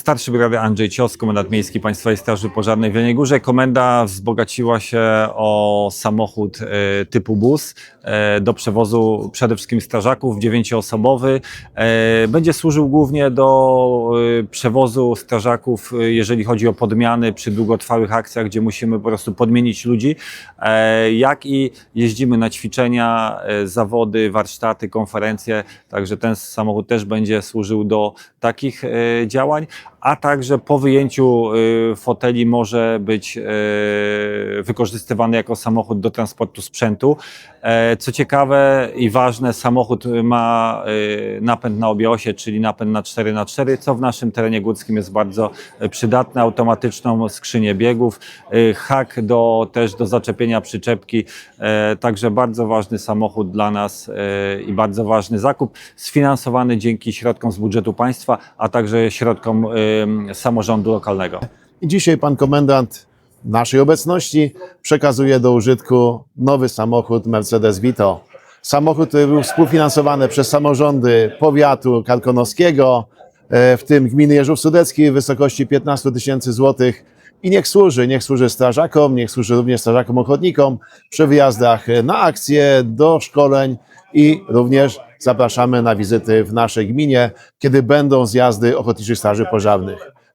Starszy brygady Andrzej Cios, komendant miejski Państwowej Straży Pożarnej w Jeleniej Górze. Komenda wzbogaciła się o samochód e, typu bus e, do przewozu przede wszystkim strażaków, dziewięcioosobowy. E, będzie służył głównie do przewozu strażaków, jeżeli chodzi o podmiany przy długotrwałych akcjach, gdzie musimy po prostu podmienić ludzi, jak i jeździmy na ćwiczenia, zawody, warsztaty, konferencje, także ten samochód też będzie służył do takich działań, a także po wyjęciu e, foteli może być e, wykorzystywany jako samochód do transportu sprzętu. E, Co ciekawe i ważne, samochód ma e, napęd na obiosie, czyli napęd na 4x4, co w naszym terenie górskim jest bardzo przydatne, automatyczną skrzynię biegów, hak do, też do zaczepienia przyczepki, e, także bardzo ważny samochód dla nas i bardzo ważny zakup, sfinansowany dzięki środkom z budżetu państwa, a także środkom samorządu lokalnego. Dzisiaj pan komendant naszej obecności przekazuje do użytku nowy samochód Mercedes Vito. Samochód, który był współfinansowany przez samorządy powiatu karkonoskiego, e, w tym gminy Jeżów Sudecki w wysokości 15 tysięcy złotych. I niech służy, niech służy strażakom, niech służy również strażakom ochotnikom przy wyjazdach na akcje, do szkoleń i również zapraszamy na wizyty w naszej gminie, kiedy będą zjazdy Ochotniczych Straży Pożarnych.